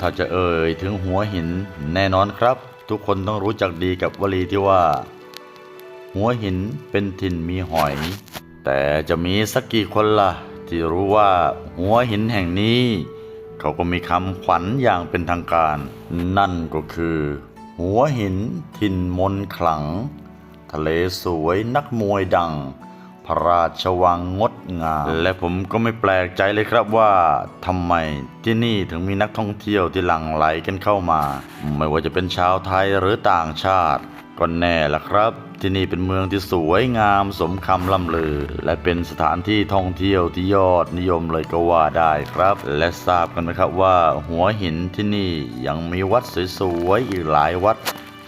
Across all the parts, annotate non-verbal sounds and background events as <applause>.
ถ้าจะเอ่ยถึงหัวหินแน่นอนครับ ทุกคนต้องรู้จักดีกับวลีที่ว่า หัวหินเป็นถิ่นมีหอย แต่จะมีสักกี่คนล่ะ ที่รู้ว่าหัวหินแห่งนี้ เขาก็มีคำขวัญอย่างเป็นทางการ นั่นก็คือ หัวหินถิ่นมนขลัง ทะเลสวยนักมวยดัง พระราชวังงดงาม และผมก็ไม่แปลกใจเลยครับว่าทำไมที่นี่ถึงมีนักท่องเที่ยวที่หลั่งไหลกันเข้ามา ไม่ว่าจะเป็นชาวไทยหรือต่างชาติก็แน่ละครับ ที่นี่เป็นเมืองที่สวยงามสมคำล่ำลือ และเป็นสถานที่ท่องเที่ยวที่ยอดนิยมเลยก็ว่าได้ครับ และทราบกันไหมครับว่าหัวหินที่นี่ยังมีวัดสวยๆอีกหลายวัด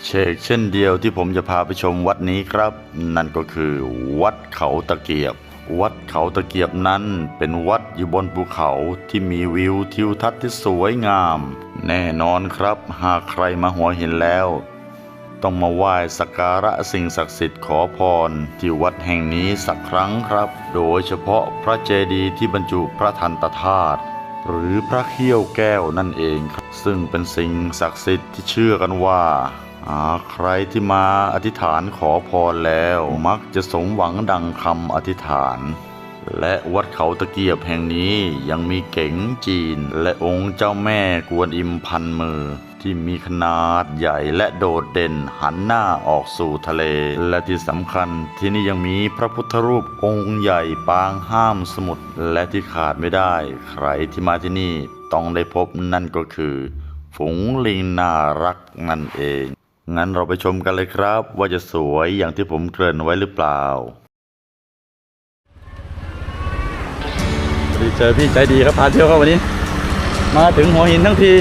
เชกเช่นเดียวที่ผมจะพาไปชมวัดนี้ครับ นั่นก็คือวัดเขาตะเกียบ วัดเขาตะเกียบนั้นเป็นวัดอยู่บนภูเขาที่มีวิวทิวทัศน์ที่สวยงาม แน่นอนครับ หากใครมาหัวหินแล้ว ต้องมาไหว้สักการะสิ่งศักดิ์สิทธิ์ขอพร ที่วัดแห่งนี้สักครั้งครับ โดยเฉพาะพระเจดีย์ที่บรรจุพระทันตธาตุหรือพระเขี้ยวแก้วนั่นเองครับซึ่งเป็นสิ่งศักดิ์สิทธิ์ที่เชื่อกันว่า ใครที่มาอธิษฐานขอพรแล้วมักจะสมหวังดังคำอธิษฐาน และวัดเขาตะเกียบแห่งนี้ยังมีเก๋งจีน และองค์เจ้าแม่กวนอิมพันมือ ที่มีขนาดใหญ่และโดดเด่นหันหน้าออกสู่ทะเล และที่สำคัญที่นี่ยังมีพระพุทธรูปองค์ใหญ่ปางห้ามสมุทรและที่ขาดไม่ได้ ใครที่มาที่นี่ต้องได้พบนั่นก็คือ ฝูงลิงน่ารักนั่นเอง งั้นเราไปชมกันเลยครับ ว่าจะสวยอย่างที่ผมเกริ่นไว้หรือเปล่าดีเจอพี่ใจดีครับพาเที่ยวครับวันนี้ มาถึงหัวหินทั้งที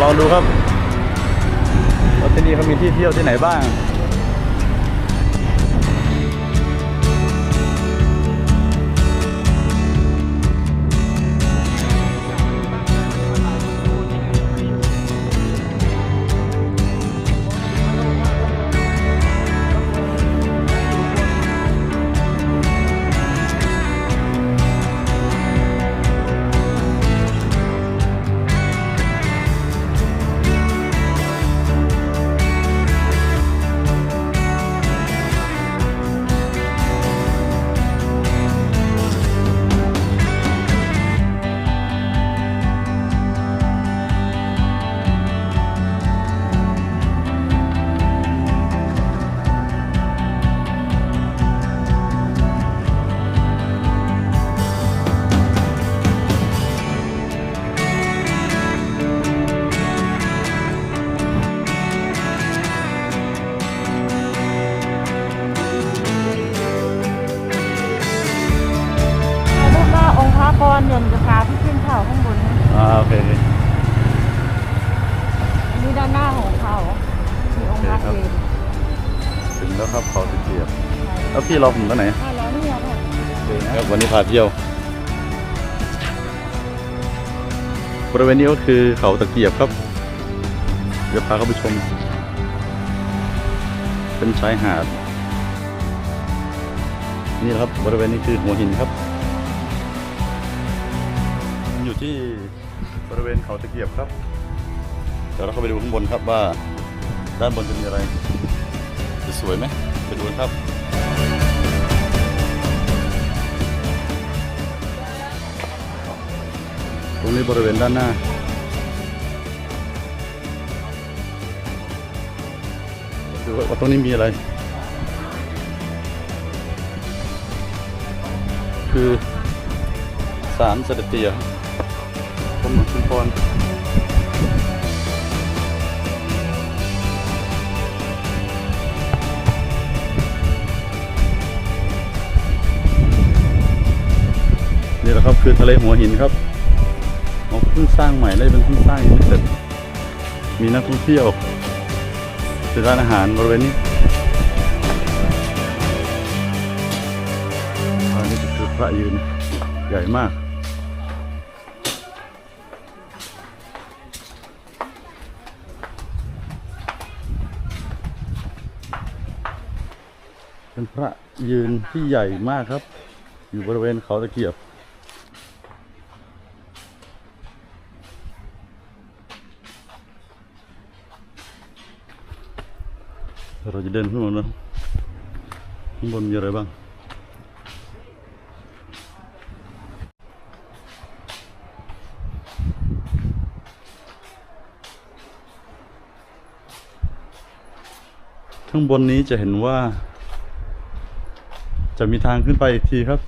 ลองดูครับว่าที่นี่เขามีที่เที่ยวที่ไหนบ้าง พี่รอผมตรงไหนถ้าแล้วเนี่ยค่ะครับวันนี้พาเที่ยว บริเวณนี้ก็คือเขาตะเกียบครับ เดี๋ยวพาเข้าไปชม เป็นชายหาด นี่แหละครับบริเวณนี้คือหัวหินครับ อยู่ที่บริเวณเขาตะเกียบครับ เดี๋ยวเราเข้าไปดูข้างบนครับว่า ด้านบนจะมีอะไร จะสวยไหมไปดูกันครับ ตรงนี้บริเวณด้านหน้า ดูว่าตรงนี้มีอะไร คือสารเสด็จเตี่ยกรมหลวงชุมพรนี่แหละครับคือทะเลหัวหินครับ พิ่งสร้างใหม่ได้เป็นเพิ่งสร้างยังไม่เสร็จมีนักท่องเที่ยวเป็นร้านอาหารบริเวณนี้อันนี้คือพระยืนใหญ่มาก เป็นพระยืนที่ใหญ่มากครับ อยู่บริเวณเขาตะเกียบ เราจะเดินขึ้นมาแล้วข้างบนมีอะไรบ้างข้างบนนี้จะเห็นว่า จะมีทางขึ้นไปอีกทีครับ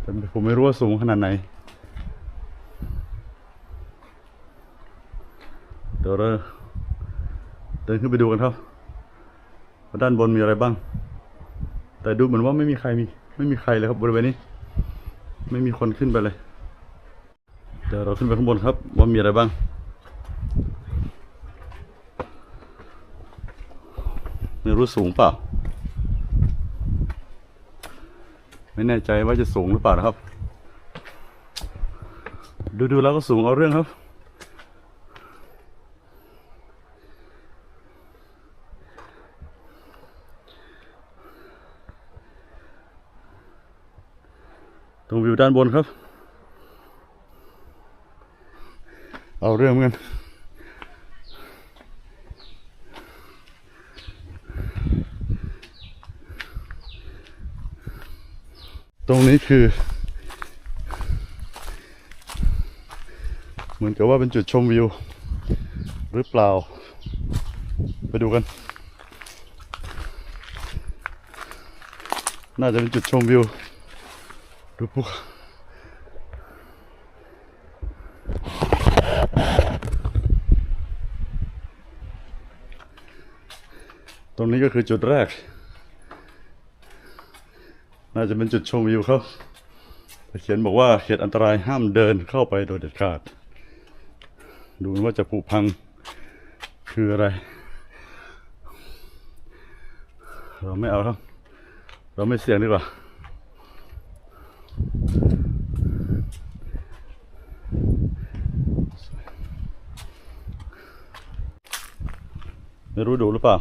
แต่ผมไม่รู้ว่าสูงขนาดไหน เดี๋ ยวเราเดินขึ้นไปดูกันครับว่าด้านบนมีอะไรบ้าง แต่ดูเหมือนว่าไม่มีใครมี ไม่มีใครเลยครับบริเวณนี้ ไม่มีคนขึ้นไปเลย เดี๋ยวเราขึ้นไปข้างบนครับ ว่ามีอะไรบ้างไม่รู้สูงเปล่า ไม่แน่ใจว่าจะสูงหรือเปล่านะครับ ดูดูๆแล้วก็สูงเอาเรื่องครับ ด้านบนครับ เอาเรื่องกันตรงนี้คือ เหมือนกับว่าเป็นจุดชมวิว หรือเปล่า ไปดูกัน น่าจะเป็นจุดชมวิว ดูพวกตรงนี้ก็คือจุดแรก น่าจะเป็นจุดชมวิวครับเขียนบอกว่าเขตอันตรายห้ามเดินเข้าไปโดยเด็ดขาด ดูว่าจะผุพังคืออะไร เราไม่เอาครับ เราไม่เสี่ยงดีกว่า ไม่รู้ดูหรือเปล่า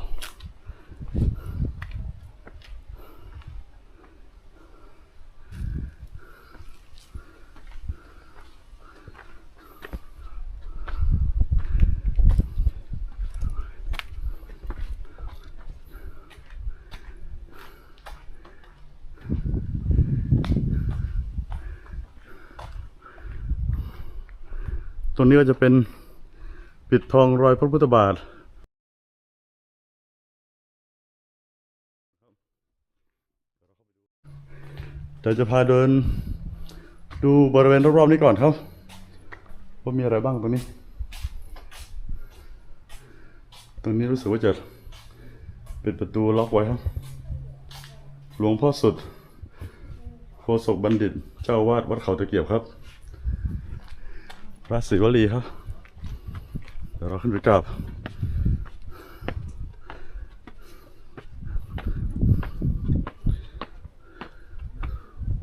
ตรงนี้ก็จะเป็นปิดทองรอยพระพุทธบาท เดี๋ยวจะพาเดิน ดูบริเวณรอบๆนี้ก่อนครับว่ามีอะไรบ้างตรงนี้ ตรงนี้รู้สึกว่าจะปิดประตูล็อกไว้ครับ หลวงพ่อสุดโคศกบัณฑิต เจ้าวาดวัดเขาตะเกียบครับพระศิวลีครับ เดี๋ยวเราขึ้นไปกราบ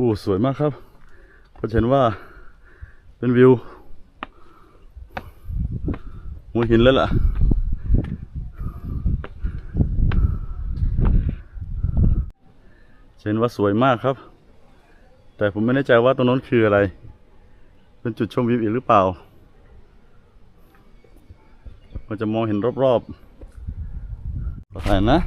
โอ้สวยมากครับก็จะเห็นว่าเป็นวิวหัวหินแล้วล่ะจะเห็นว่าสวยมากครับ แต่ผมไม่แน่ใจว่าตรงนั้นคืออะไร เป็นจุดชมวิวอีกหรือเปล่าเราจะมองเห็นรอบๆขอถ่ายนะ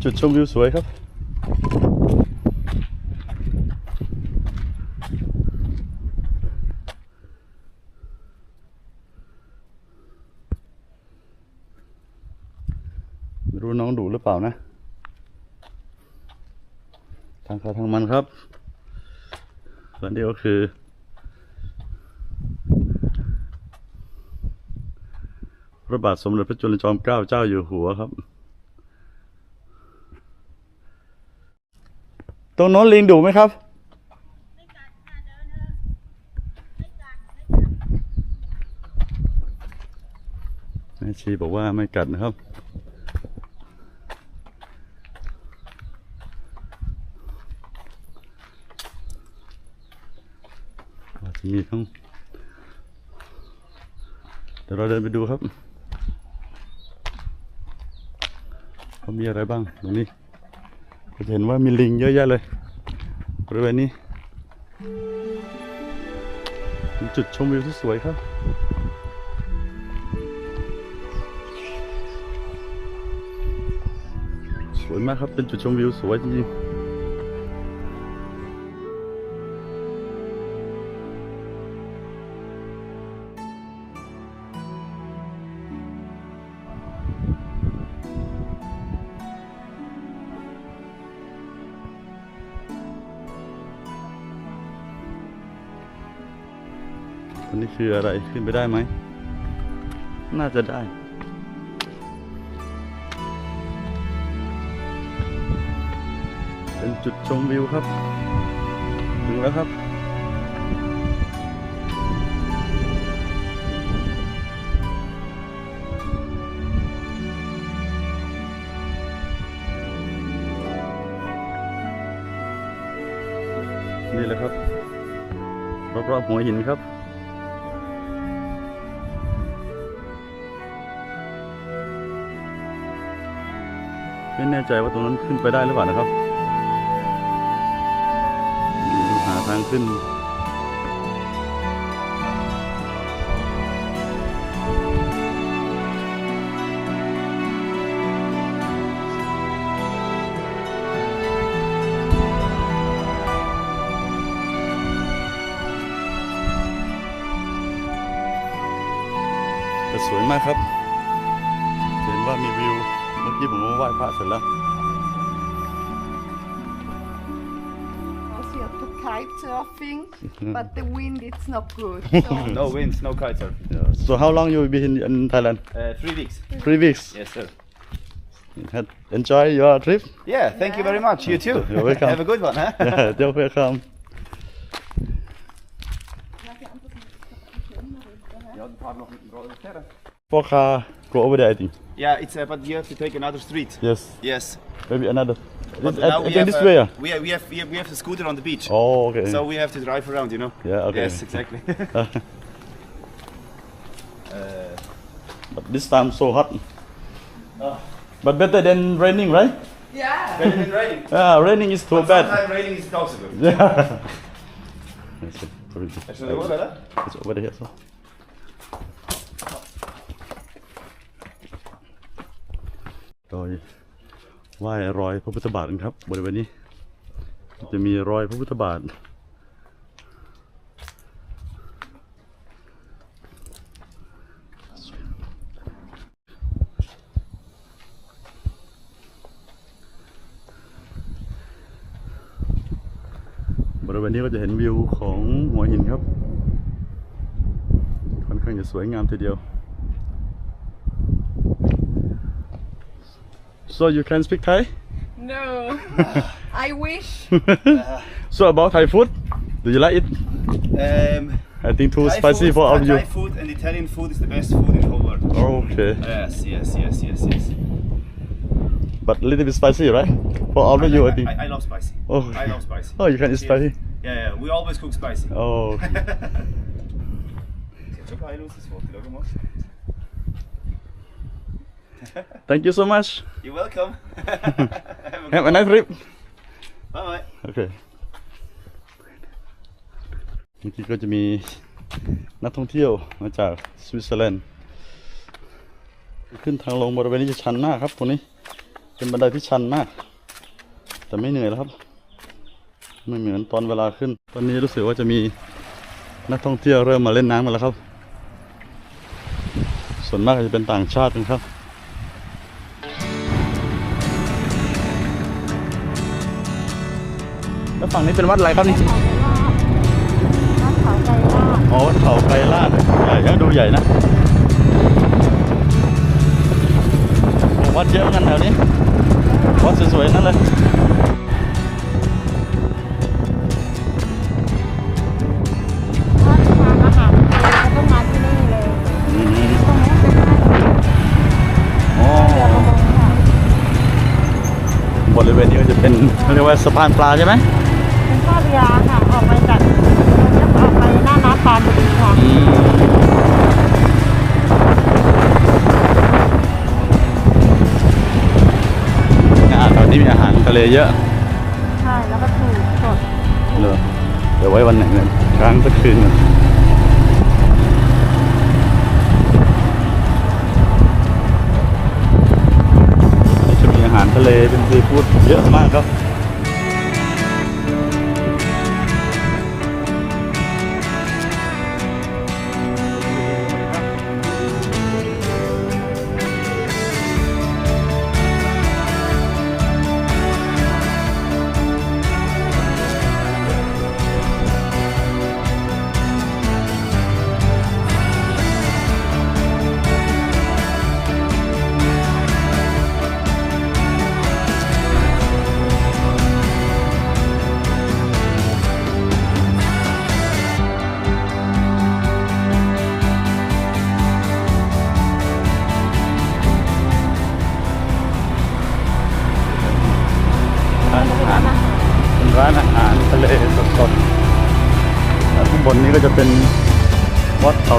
เป็นจุดชมวิวสวยครับ ไม่รู้น้องดูหรือเปล่านะ ทางเขาทางมันครับส่วนเดียวคือพระบาทสมเด็จพระจุลจอมเกล้าเจ้าอยู่หัวครับ ตรงโน้นลิงดุไหมครับแม่ชีบอกว่าไม่กัดนะครับจะมีทั้งเดี๋ยวเราเดินไปดูครับว่ามีอะไรบ้างตรงนี้ ก็จะเห็นว่ามีลิงเยอะแยะเลยบริเวณนี้เป็นจุดชมวิวที่สวยครับสวยมากครับเป็นจุดชมวิวสวยจริงๆ คืออะไรขึ้นไปได้ไหม น่าจะได้ เป็นจุดชมวิวครับ ถึงแล้วครับ นี่แหละครับรอบๆหัวหินครับ ไม่แน่ใจว่าตรงนั้นขึ้นไปได้หรือเปล่านะครับหาทางขึ้นแต่สวยมากครับ มื่อกี้ผมมาไหว้พระเสร็จแล้ว Also, you have to kite surfing, but the wind it's not good. So <laughs> No winds, no kitesurf. So how long you been in Thailand? Uh, three weeks. Three weeks. Yes, sir. Had enjoy your trip? Yeah, thank you very much. You too. <laughs> You're welcome. Have a good one, huh? <laughs> Yeah, you're welcome. For car, go over there, I think. Yeah, it's uh, but you have to take another street. Yes, Yes. maybe another. But This- now I- we I have, this uh, way. ah? we have we have we have, we have a scooter on the beach. Oh, okay. So we have to drive around, you know. Yeah, okay. Yes, exactly. <laughs> <laughs> but this time so hot. But better than raining, right? yeah, Better than raining. <laughs> Yeah, raining is too bad. Sometimes raining is also good. Yeah. That's it. Very good. Actually, what better? It's over there, so. โดยไหว้รอยพระพุทธบาทกันครับ บริเวณนี้ จะมีรอยพระพุทธบาทบริเวณนี้ก็จะเห็นวิวของหัวหินครับ ค่อนข้างจะสวยงามทีเดียว so you can speak Thai no, <laughs> I wish. <laughs> so about Thai food do you like it Um, I think too Thai spicy food, for all of Thai you food and Italian food is the best food in the whole world. okay Yes, yes, yes, yes, yes. but a little bit spicy right for all of you I think I, I love spicy. Oh. I love spicy. oh you can eat Yes. spicy Yeah, yeah. We always cook spicy. oh okay. <laughs> thank you so much You're welcome. Have a have a nice trip Bye bye. โอเคเมื่อกี้ก็จะมีนักท่องเที่ยวมาจากสวิตเซอร์แลนด์ขึ้นทางลงบริเวณนี้จะชันมากครับตรงนี้เป็นบันไดที่ชันมาก แต่ไม่เหนื่อยแล้วครับ ไม่เหมือนตอนเวลาขึ้น ตอนนี้รู้สึกว่าจะมีนักท่องเที่ยวเริ่มมาเล่นน้ำกันแล้วครับ ส่วนมากจะเป็นต่างชาติกันครับ ฝั่งนี้เป็นวัดอะไรครับนี่เขาไกลลาดวัดเขาไกลลาดอ๋อวัดเขาไกรลาดใหญ่ก็ดูใหญ่นะโอ้วัดเยอะเหมือนกันแถวนี้วัดสวยๆนั่นเลยถ้าทานอาหารทะเลก็ต้องมาที่นี่เลยอืมตรงนี้เป็นท่าเรืออ๋อเรือประมงค่ะบริเวณนี้ก็จะเป็นเขาเรียกว่าสะพานปลาใช่ไหม เป็นท่าเรือค่ะ ออกไปจากออกไปหน้าน้ำปานบุรีค่ะ อืมอาหารแถวนี้มีอาหารทะเลเยอะ ใช่ แล้วก็ถูกสดเดี๋ยวไว้วันไหนเนี่ยค้างสักคืนก่อนนี่จะมีอาหารทะเลเป็นซีฟู้ดเยอะมากครับ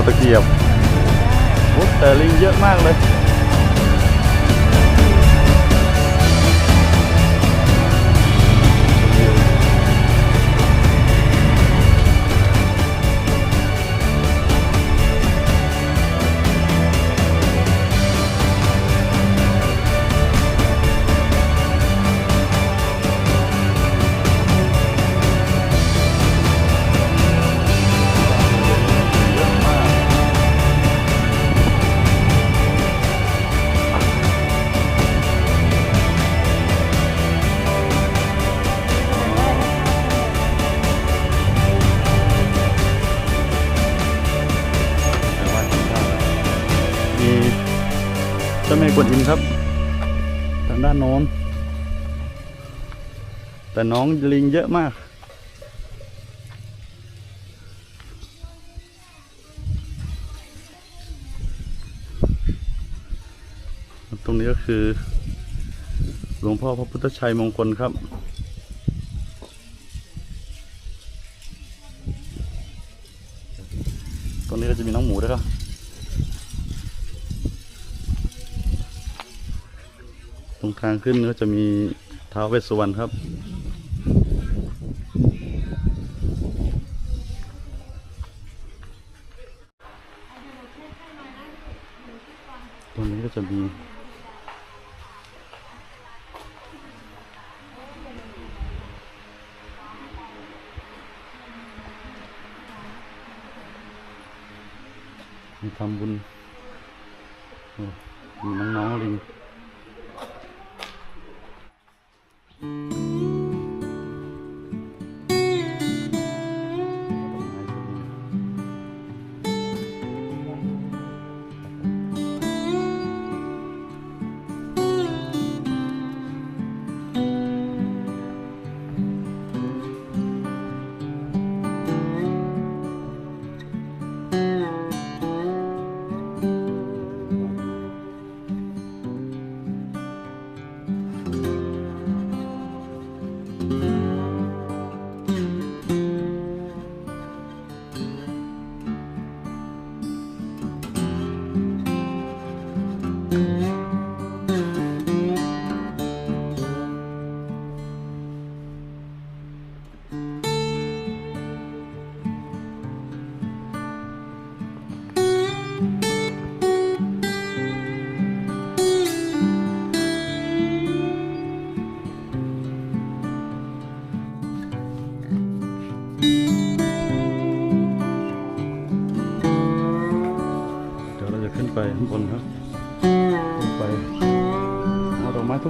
ตะเกียบโอ้แต่ลิงเยอะมากเลย แต่น้องลิงเยอะมาก ตรงนี้ก็คือ หลวงพ่อพระพุทธชัยมงคลครับตรงนี้ก็จะมีน้องหมูด้วยครับตรงทางขึ้นก็จะมีท้าวเวสสุวรรณครับ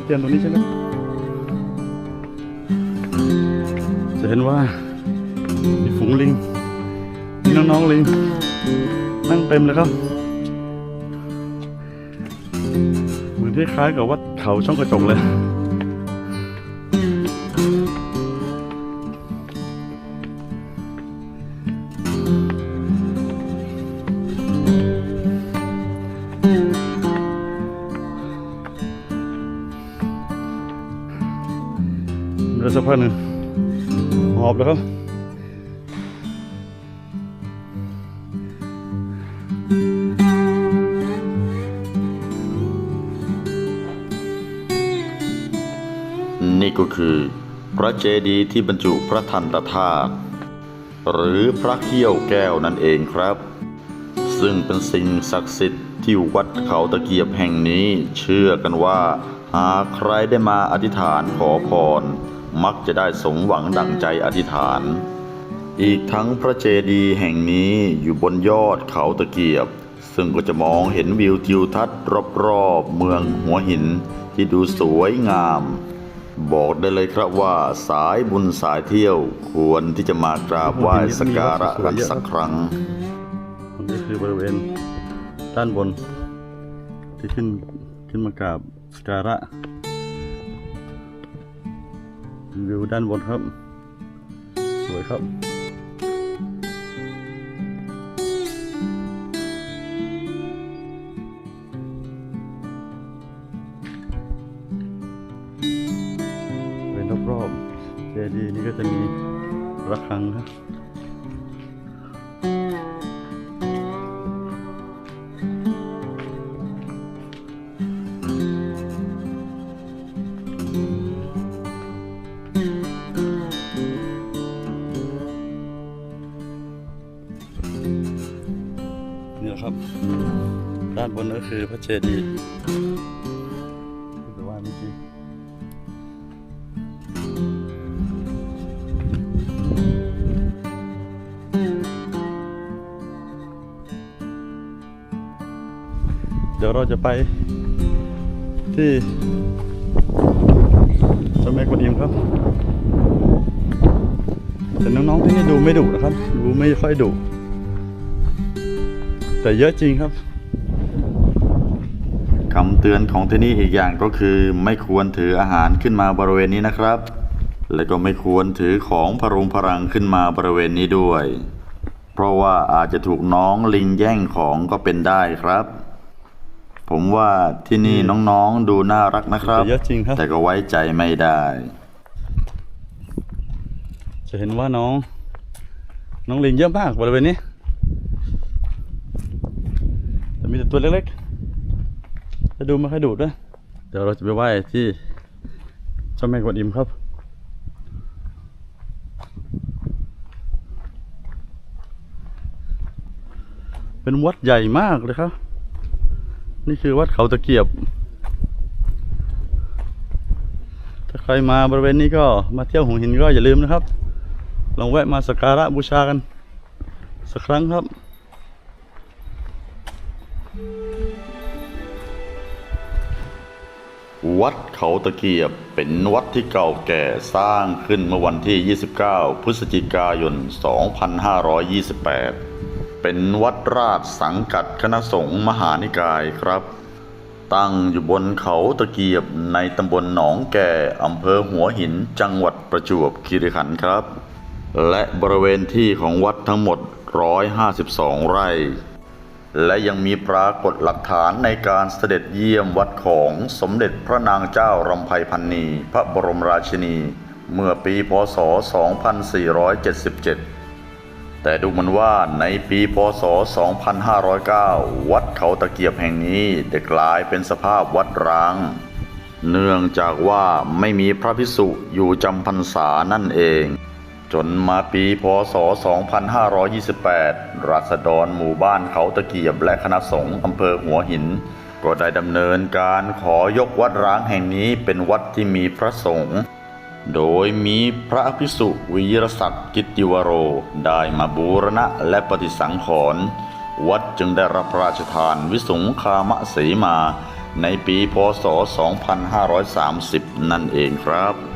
เอาดอกไม้ทุกเทียนตรงนี้ใช่ไหมจะเห็นว่ามีฝูงลิงมีน้องๆลิง นั่งเต็มเลยครับ เหมือนที่คล้ายกับวัดเขาช่องกระจกเลย เดี๋ยวสักพักหนึ่งหอบแล้วครับนี่ก็คือ พระเจดีย์ที่บรรจุพระทันตธาตุหรือพระเขี้ยวแก้วนั่นเองครับ ซึ่งเป็นสิ่งศักดิ์สิทธิ์ที่วัดเขาตะเกียบแห่งนี้เชื่อกันว่า หากใครได้มาอธิษฐานขอพร มักจะได้สมหวังดังใจอธิษฐาน อีกทั้งพระเจดีย์แห่งนี้อยู่บนยอดเขาตะเกียบ ซึ่งก็จะมองเห็นวิวทิวทัศน์รอบๆเมืองหัวหินที่ดูสวยงาม บอกได้เลยครับว่าสายบุญสายเที่ยวควรที่จะมากราบไหว้สักการะกันสักครั้งนี้คือบริเวณด้านบนที่ขึ้นขึ้นมากราบสกการะ วิวด้านบนครับ สวยครับ เป็นรอบๆเจดีย์นี่ก็จะมีระฆังครับนี่แก็คือพระเจดีย์ที่จะว่าเมื่อกี้เดี๋ยวเราจะไปที่เจ้าแม่กวนอิมครับแต่น้องๆที่นี่ดูไม่ดุนะครับ ดูไม่ค่อยดุแต่เยอะจริงครับ เตือนของที่นี่อีกอย่างก็คือ ไม่ควรถืออาหารขึ้นมาบริเวณนี้นะครับ และก็ไม่ควรถือของพรุงพรังขึ้นมาบริเวณนี้ด้วย เพราะว่าอาจจะถูกน้องลิงแย่งของก็เป็นได้ครับ ผมว่าที่นี่น้องๆดูน่ารักนะครับแต่เยอะจริงครับ แต่ก็ไว้ใจไม่ได้ จะเห็นว่าน้อง น้องลิงเยอะมากบริเวณนี้แต่มีแต่ตัวเล็กๆ จะดูไม่ค่อยดุด้วย เดี๋ยวเราจะไปไหว้ที่เจ้าแม่กวนอิมครับ เป็นวัดใหญ่มากเลยครับ นี่คือวัดเขาตะเกียบ ถ้าใครมาบริเวณนี้ก็มาเที่ยวหัวหินก็อย่าลืมนะครับ ลองแวะมาสักการะบูชากัน สักครั้งครับ วัดเขาตะเกียบเป็นวัดที่เก่าแก่สร้างขึ้นเมื่อวันที่ 29 พฤศจิกายน 2528 เป็นวัดราชสังกัดคณะสงฆ์มหานิกายครับ ตั้งอยู่บนเขาตะเกียบในตำบลหนองแก่อำเภอหัวหินจังหวัดประจวบคีรีขันธ์ครับ และบริเวณที่ของวัดทั้งหมด 152 ไร่ และยังมีปรากฏหลักฐานในการเสด็จเยี่ยมวัดของสมเด็จพระนางเจ้ารำไพพันนีพระบรมราชินี เมื่อปีพศ 2477 แต่ดูเหมือนว่าในปีพศ 2509 วัดเขาตะเกียบแห่งนี้ได้กลายเป็นสภาพวัดร้าง เนื่องจากว่าไม่มีพระภิกษุอยู่จำพรรษานั่นเอง จนมาปีพศ 2528 ราษฎรหมู่บ้านเขาตะเกียบและคณะสงฆ์อำเภอหัวหิน ก็ได้ดำเนินการขอยกวัดร้างแห่งนี้เป็นวัดที่มีพระสงฆ์โดยมีพระภิกษุวีรศักดิ์กิติวโร ได้มาบูรณะและปฏิสังขรณ์วัดจึงได้รับพระราชทานวิสุงคามสีมา ในปีพศ 2530 นั่นเองครับ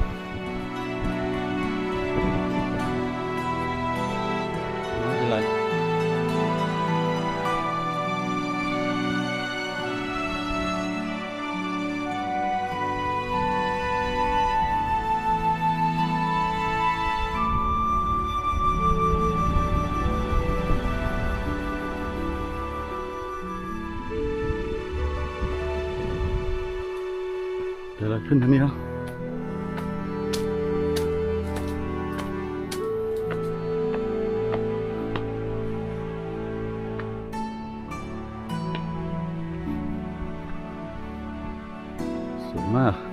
ขึ้นทางนี้ครับสวยมาก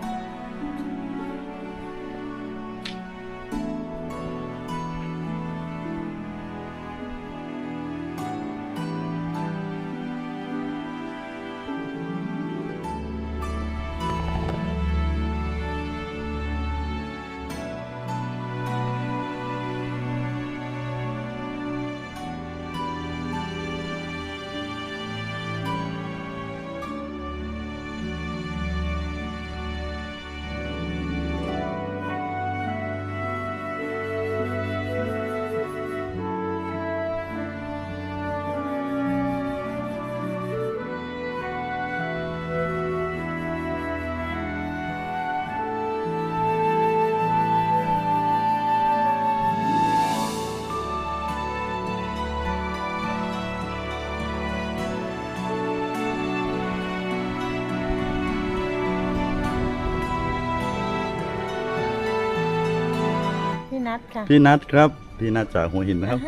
นัทค่ะ พี่นัทครับ พี่นัทจากหัวหินนะครับ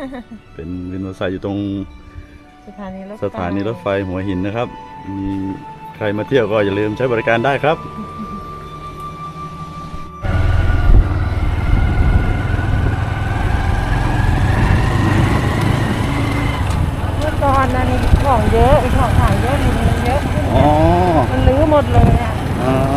เป็นวินมอเตอร์ไซค์อยู่ตรงสถานีรถไฟสถานีรถไฟหัวหินนะครับ มีใครมาเที่ยวก็อย่าลืมใช้บริการได้ครับเมื่อก่อนนะนี่ของเยอะไอ้ของขายเยอะมันเยอะขึ้นอ๋อมันลื้อหมดเลยอะอ่า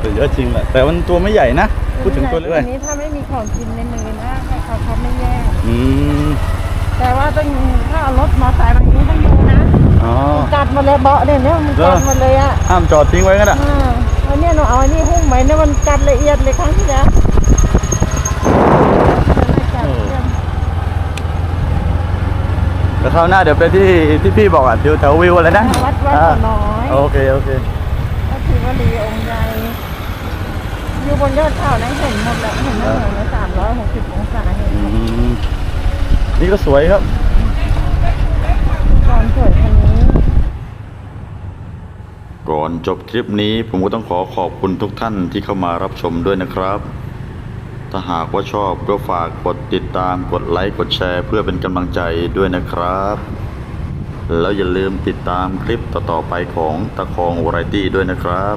แต่เยอะจริงแหละแต่มันตัวไม่ใหญ่นะพูด ถึงตัวเล็กอันนี้ถ้าไม่มีของกินในมือนะเขาเขาไม่แย่อืมแต่ว่าต้องถ้าเอารถมอเตอร์ไซค์บางทีต้องดูนะอ๋อกัดหมาเลยเบาะเนี่ยเนี่ยมันกัดหมาเลยอะห้ามจอดทิ้งไว้กันอะอ่าเอาเนี่ยหนูเอาอันนี้หุ้มไว้เนี่ยมันกัดละเอียดเลยครั้งที่แล้วมันกัดเยี่ยมแต่คราวหน้าเดี๋ยวไปที่ที่พี่บอกอะแถวแถววิวอะไรนะวัดวัดอ่าน้อยโอเคโอเคก็คือว่าลีองค์ใหญ่ อยู่บนยอดเขานะเห็นหมดแล้วเห็นได้เหมือนสามร้อยหกสิบองศาเห็นอืหมดนี่ก็สวยครับตอนสวยคันนี้ ก่อนจบคลิปนี้ผมก็ต้องขอขอบคุณทุกท่านที่เข้ามารับชมด้วยนะครับ ถ้าหากว่าชอบก็ฝากกดติดตามกดไลค์กดแชร์เพื่อเป็นกำลังใจด้วยนะครับ แล้วอย่าลืมติดตามคลิปต่อๆไปของตะคองวาไรตี้ด้วยนะครับ